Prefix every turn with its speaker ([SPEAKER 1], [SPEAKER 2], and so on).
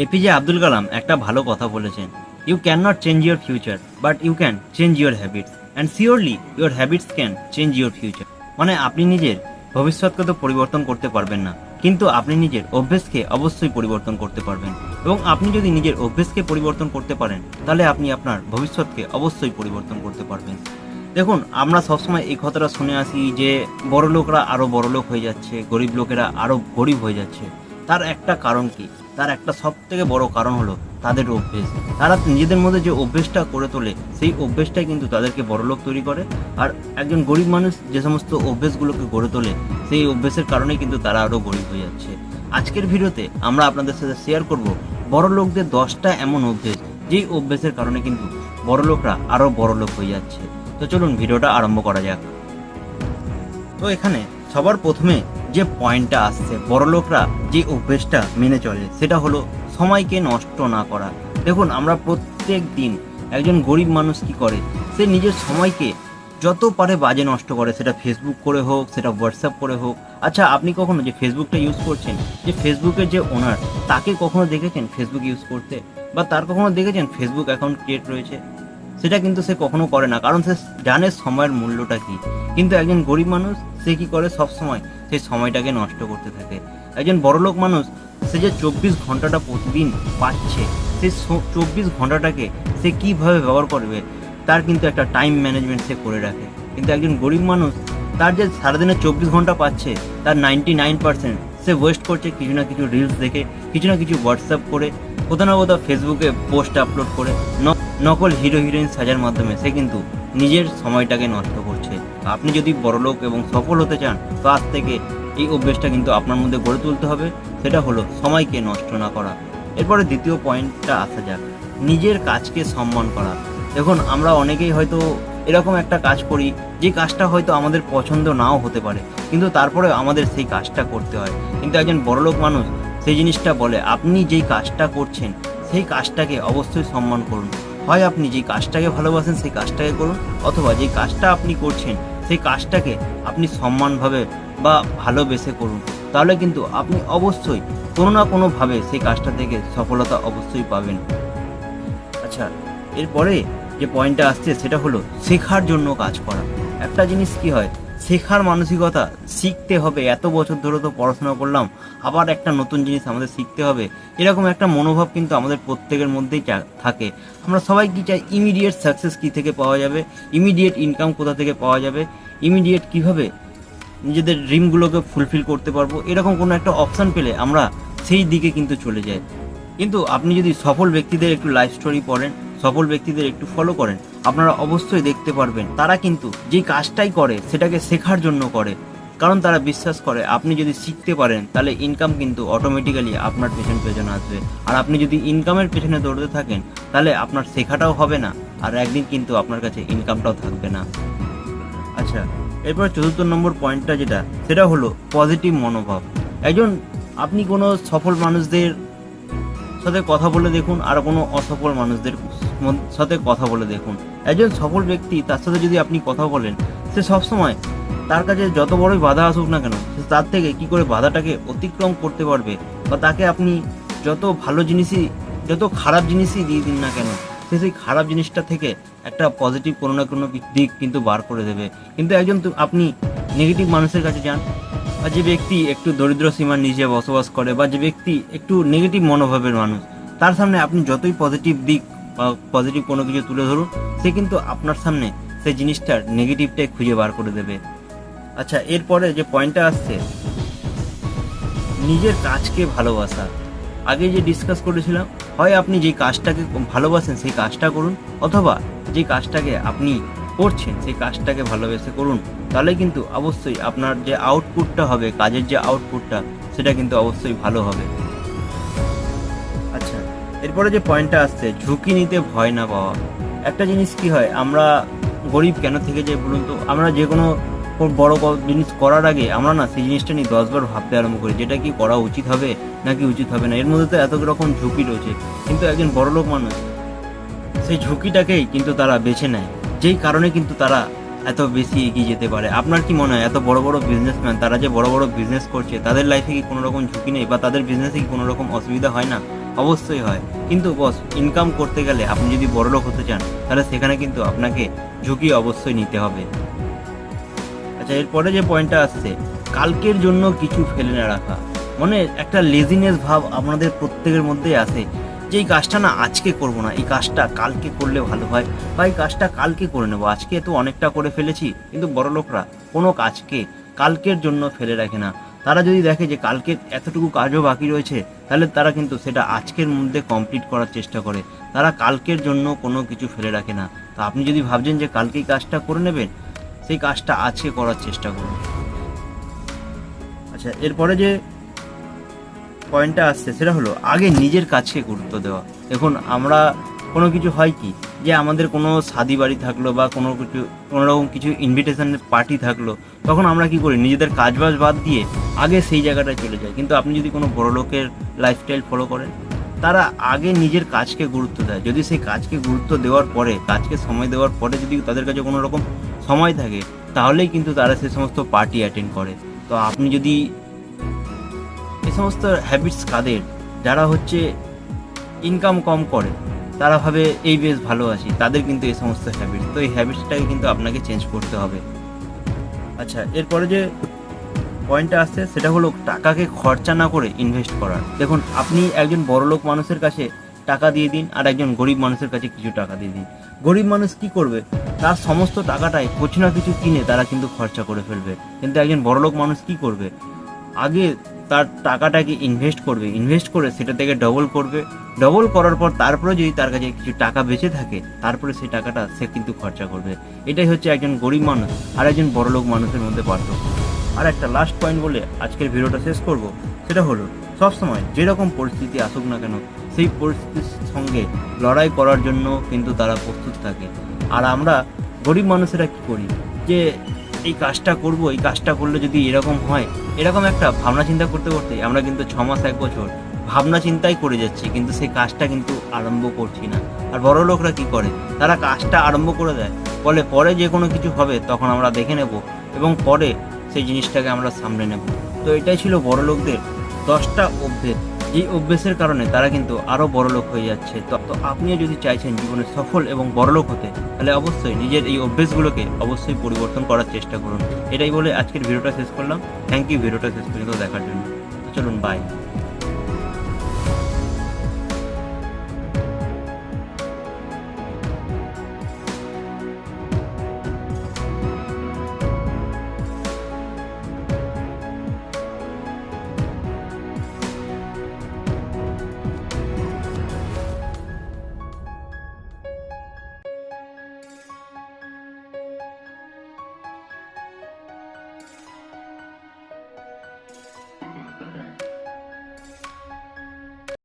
[SPEAKER 1] APJ Abdul Kalam একটা ভালো কথা বলেছেন। You can not change your future but you can change your habits and surely your habits can change your future মানে আপনি নিজের ভবিষ্যৎকে তো পরিবর্তন করতে পারবেন না, কিন্তু আপনি নিজের অভ্যেসকে অবশ্যই পরিবর্তন করতে পারবেন। এবং আপনি যদি নিজের অভ্যেসকে পরিবর্তন করতে পারেন, তাহলে আপনি আপনার ভবিষ্যৎকে অবশ্যই পরিবর্তন করতে পারবেন। দেখুন, আমরা সবসময় এই কথাটা শুনে আসি যে বড় লোকরা আরও বড় লোক হয়ে যাচ্ছে, গরিব লোকেরা আরও গরিব হয়ে যাচ্ছে। তার একটা কারণ কি? তার একটা সব থেকে বড় কারণ হলো তাদের অভ্যেস। তারা নিজেদের মধ্যে যে অভ্যেসটা করে তোলে, সেই অভ্যেসটাই কিন্তু তাদেরকে বড় লোক তৈরি করে। আর একজন গরিব মানুষ যে সমস্ত অভ্যেসগুলোকে গড়ে তোলে, সেই অভ্যেসের কারণেই কিন্তু তারা আরও গরিব হয়ে যাচ্ছে। আজকের ভিডিওতে আমরা আপনাদের সাথে শেয়ার করব বড় লোকদের দশটা এমন অভ্যেস, যেই অভ্যেসের কারণে কিন্তু বড় লোকরা আরও বড় লোক হয়ে যাচ্ছে। তো চলুন ভিডিওটা আরম্ভ করা যাক। তো এখানে সবার প্রথমে যে পয়েন্টটা আসছে বড় লোকরা যে অভ্যেসটা মেনে চলে, সেটা হলো সময়কে নষ্ট না করা। দেখুন, আমরা প্রত্যেক দিন একজন গরিব মানুষ কি করে? সে নিজের সময়কে যত পারে বাজে নষ্ট করে, সেটা ফেসবুক করে হোক, সেটা হোয়াটসঅ্যাপ করে হোক। আচ্ছা আপনি কখনো যে ফেসবুকটা ইউজ করছেন, যে ফেসবুকের যে ওনার তাকে কখনো দেখেছেন ফেসবুক ইউজ করতে? বা তার কখনো দেখেছেন ফেসবুক অ্যাকাউন্ট ক্রিয়েট রয়েছে? সেটা কিন্তু সে কখনো করে না, কারণ সে জানে সময়ের মূল্যটা কি। কিন্তু একজন গরিব মানুষ, সে কি করে সব সময় সেই সময়টাকে নষ্ট করতে থাকে। একজন বড়লোক মানুষ, সে যে চব্বিশ ঘন্টাটা প্রতিদিন পাচ্ছে সেই চব্বিশ ঘন্টাটাকে সে কীভাবে ব্যবহার করবে, তার কিন্তু একটা টাইম ম্যানেজমেন্ট সে করে রাখে। কিন্তু একজন গরিব মানুষ, তার যে সারাদিনে চব্বিশ ঘণ্টা পাচ্ছে, তার নাইনটি নাইন পার্সেন্ট সে ওয়েস্ট করছে কিছু না কিছু রিলস দেখে, কিছু না কিছু হোয়াটসঅ্যাপ করে, কোথাও না কোথাও ফেসবুকে পোস্ট আপলোড করে নকল হিরো হিরোইন সাজার মাধ্যমে সে কিন্তু নিজের সময়টাকে নষ্ট করছে আপনি যদি বড়লোক এবং সফল হতে চান, তো আজ থেকে এই অভ্যেসটা কিন্তু আপনার মধ্যে গড়ে তুলতে হবে। সেটা হলো সময়কে নষ্ট না করা। এরপরে দ্বিতীয় পয়েন্টটা আসা যাক। নিজের কাজকে সম্মান করা। দেখুন, আমরা অনেকেই হয়তো এরকম একটা কাজ করি, যে কাজটা হয়তো আমাদের পছন্দ নাও হতে পারে, কিন্তু তারপরে আমাদের সেই কাজটা করতে হয়। কিন্তু একজন বড়লোক মানুষ সেই জিনিসটা বলে, আপনি যেই কাজটা করছেন, সেই কাজটাকে অবশ্যই সম্মান করুন। হয় আপনি যে কাজটাকে ভালোবাসেন, সেই কাজটাকে করুন, অথবা যেই কাজটা আপনি করছেন সেই কাজটাকে আপনি সম্মানভাবে বা ভালোবেসে করুন। তাহলে কিন্তু আপনি অবশ্যই কোনো না কোনোভাবে সেই কাজটা থেকে সফলতা অবশ্যই পাবেন। আচ্ছা এরপরে যে পয়েন্টটা আসছে সেটা হলো শেখার জন্য কাজ করা। একটা জিনিস কি হয় শেখার মানসিকতা শিখতে হবে। এত বছর ধরে তো পড়াশোনা করলাম, আবার একটা নতুন জিনিস আমাদের শিখতে হবে। এরকম একটা মনোভাব কিন্তু আমাদের প্রত্যেকের মধ্যেই থাকে। আমরা সবাই কি চাই ইমিডিয়েট সাকসেস কী থেকে পাওয়া যাবে? ইমিডিয়েট ইনকাম কোথা থেকে পাওয়া যাবে? ইমিডিয়েট কীভাবে নিজেদের ড্রিমগুলোকে ফুলফিল করতে পারব? এরকম কোনো একটা অপশান পেলে আমরা সেই দিকে কিন্তু চলে যাই। কিন্তু আপনি যদি সফল ব্যক্তিদের একটু লাইফ স্টোরি পড়েন সফল ব্যক্তিদের একটু ফলো করেন। আপনারা অবশ্যই দেখতে পারবেন। তারা কিন্তু যে কাজটাই করে, সেটাকে শেখার জন্য করে। কারণ তারা বিশ্বাস করে, আপনি যদি শিখতে পারেন, তাহলে ইনকাম কিন্তু অটোমেটিক্যালি আপনার পেছন পেছনে আসবে। আর আপনি যদি ইনকামের পেছনে দৌড়তে থাকেন, তাহলে আপনার শেখাটাও হবে না। আর একদিন কিন্তু আপনার কাছে ইনকামটাও থাকবে না। আচ্ছা এরপর চতুর্থ নম্বর পয়েন্টটা যেটা, সেটা হলো পজিটিভ মনোভাব। একজন, আপনি কোনো সফল মানুষদের সাথে কথা বলে দেখুন, আর কোনো অসফল মানুষদের মন- সাথে কথা বলে দেখুন। একজন সফল ব্যক্তি, তার সাথে যদি আপনি কথা বলেন, সে সবসময় তার কাছে যত বড়ই বাধা আসুক না কেন, সে তার থেকে কি করে বাধাটাকে অতিক্রম করতে পারবে বা তাকে আপনি যত ভালো জিনিসই, যত খারাপ জিনিসই দিয়ে দিন না কেন, সে সেই খারাপ জিনিসটা থেকে একটা পজিটিভ কোনো না কোনো দিক কিন্তু বার করে দেবে। কিন্তু একজন আপনি নেগেটিভ মানুষের কাছে যান, বা যে ব্যক্তি একটু দরিদ্র সীমার নিচে বসবাস করে, বা যে ব্যক্তি একটু নেগেটিভ মনোভাবের মানুষ, তার সামনে আপনি যতই পজিটিভ দিক পজিটিভ কোনো কিছু তুলে ধরুন, সে কিন্তু আপনার সামনে সেই জিনিসটার নেগেটিভটাই খুঁজে বার করে দেবে। আচ্ছা এরপরে যে পয়েন্টটা আসছে, নিজের কাজকে ভালোবাসা। আগে যে ডিসকাস করেছিলাম, হয় আপনি যে কাজটাকে ভালোবাসেন সেই কাজটা করুন, অথবা যে কাজটাকে আপনি করছেন সেই কাজটাকে ভালোবেসে করুন। তাহলে কিন্তু অবশ্যই আপনার যে আউটপুটটা হবে, কাজের যে আউটপুটটা সেটা কিন্তু অবশ্যই ভালো হবে। এরপরে যে পয়েন্টটা আসছে, ঝুঁকি নিতে ভয় না পাওয়া। একটা জিনিস কি হয়, আমরা গরিব কেন থেকে যাই বলুন তো? আমরা যে কোনো বড় জিনিস করার আগে আমরা না সেই জিনিসটা নিয়ে দশবার ভাবতে আরম্ভ করি, যেটা কি করা উচিত হবে নাকি উচিত হবে না। এর মধ্যে তো এত রকম ঝুঁকি রয়েছে। কিন্তু একজন বড়লোক মানুষ, সেই ঝুঁকিটাকেই কিন্তু তারা বেছে নেয়। যেই কারণে কিন্তু তারা এত বেশি এগিয়ে যেতে পারে। আপনার কি মনে হয়, এত বড় বড় বিজনেসম্যান তারা যে বড় বড় বিজনেস করছে, তাদের লাইফে কি কোনো রকম ঝুঁকি নেই বা তাদের বিজনেসে কি কোনো রকম অসুবিধা হয় না? অবশ্যই হয়। কিন্তু বস ইনকাম করতে গেলে আপনি যদি বড়লোক হতে চান, তাহলে সেখানে কিন্তু আপনাকে ঝুঁকি অবশ্যই নিতে হবে। আচ্ছা এরপরে যে পয়েন্টটা আসছে, কালকের জন্য কিছু ফেলে না রাখা। মানে একটা লেজিনেস ভাব আপনাদের প্রত্যেকের মধ্যেই আসে যে এই কাজটা না আজকে করব না, এই কাজটা কালকে করলে ভালো হয়, বা এই কাজটা কালকে করে নেব। আজকে তো অনেকটা করে ফেলেছি, কিন্তু বড় লোকরা কোনো কাজকে কালকের জন্য ফেলে রাখে না। তারা যদি দেখে যে কালকে এতটুকু কাজও বাকি রয়েছে, তাহলে তারা কিন্তু সেটা আজকের মধ্যে কমপ্লিট করার চেষ্টা করে। তারা কালকের জন্য কোনো কিছু ফেলে রাখে না। তা আপনি যদি ভাবছেন যে কালকেই কাজটা করে নেবেন, সেই কাজটা আজকে করার চেষ্টা করুন। আচ্ছা এরপরে যে পয়েন্টটা আসছে, সেটা হলো আগে নিজের কাজকে গুরুত্ব দেওয়া। দেখুন, আমরা কোনো কিছু হয় কি যে আমাদের কোনো শাদি বাড়ি থাকল বা কোনো কিছু, কোনো রকম কিছু ইনভিটেশনের পার্টি থাকল, তখন আমরা কি করি? নিজেদের কাজবাজ বাদ দিয়ে আগে সেই জায়গাটায় চলে যায়। কিন্তু আপনি যদি কোনো বড় লোকের লাইফস্টাইল ফলো করেন, তারা আগে নিজের কাজকে গুরুত্ব দেয়। যদি সেই কাজকে গুরুত্ব দেওয়ার পরে, কাজকে সময় দেওয়ার পরে যদি তাদের কাছে কোনো রকম সময় থাকে, তাহলেই কিন্তু তারা সে সমস্ত পার্টি অ্যাটেন্ড করে। তো আপনি যদি এ সমস্ত হ্যাবিটস কাদের, যারা হচ্ছে ইনকাম কম করে, তারা ভাবে এই বেশ ভালো আছি, তাদের কিন্তু এই সমস্ত হ্যাবিটস তো এই হ্যাবিটসটাকে কিন্তু আপনাকে চেঞ্জ করতে হবে। আচ্ছা এরপরে যে পয়েন্টটা আসছে সেটা হলো টাকাকে খরচা না করে ইনভেস্ট করার। দেখুন, আপনি একজন বড়লোক মানুষের কাছে টাকা দিয়ে দিন আর একজন গরিব মানুষের কাছে কিছু টাকা দিয়ে দিন। গরিব মানুষ কি করবে? তার সমস্ত টাকাটাই কিছু না কিছু কিনে তারা কিন্তু খরচা করে ফেলবে। কিন্তু একজন বড়লোক মানুষ কি করবে? আগে তার টাকাটাকে ইনভেস্ট করবে। ইনভেস্ট করে সেটা থেকে ডবল করবে। ডবল করার পর তারপরে যদি তার কাছে কিছু টাকা বেঁচে থাকে, তারপরে সেই টাকাটা সে কিন্তু খরচা করবে। এটাই হচ্ছে একজন গরিব মানুষ আর একজন বড়লোক মানুষের মধ্যে পার্থক্য। আর একটা লাস্ট পয়েন্ট বলে আজকের ভিডিওটা শেষ করব, সেটা হলো, সবসময় যেরকম পরিস্থিতি আসুক না কেন, সেই পরিস্থিতির সঙ্গে লড়াই করার জন্য কিন্তু তারা প্রস্তুত থাকে। আর আমরা গরিব মানুষেরা কি করি? যে এই কাজটা করব, এই কাজটা করলে যদি এরকম হয়, এরকম একটা ভাবনা চিন্তা করতে করতে আমরা কিন্তু ছ মাস, এক বছর ভাবনা চিন্তাই করে যাচ্ছি, কিন্তু সেই কাজটা কিন্তু আরম্ভ করছি না। আর বড় লোকরা কি করে? তারা কাজটা আরম্ভ করে দেয়, ফলে পরে যে কোনো কিছু হবে তখন আমরা দেখে নেব, এবং পরে সেই জিনিসটাকে আমরা সামলে নেব। তো এটাই ছিল বড় লোকদের দশটা অভ্যেস। এই অভ্যেসের কারণে তারা কিন্তু আরও বড়লোক হয়ে যাচ্ছে। তো তো আপনিও যদি চাইছেন জীবনে সফল এবং বড়লোক হতে, তাহলে অবশ্যই নিজের এই অভ্যেসগুলোকে অবশ্যই পরিবর্তন করার চেষ্টা করুন। এটাই বলে আজকের ভিডিওটা শেষ করলাম। থ্যাংক ইউ ভিডিওটা শেষ পর্যন্ত দেখার জন্য। চলুন বাই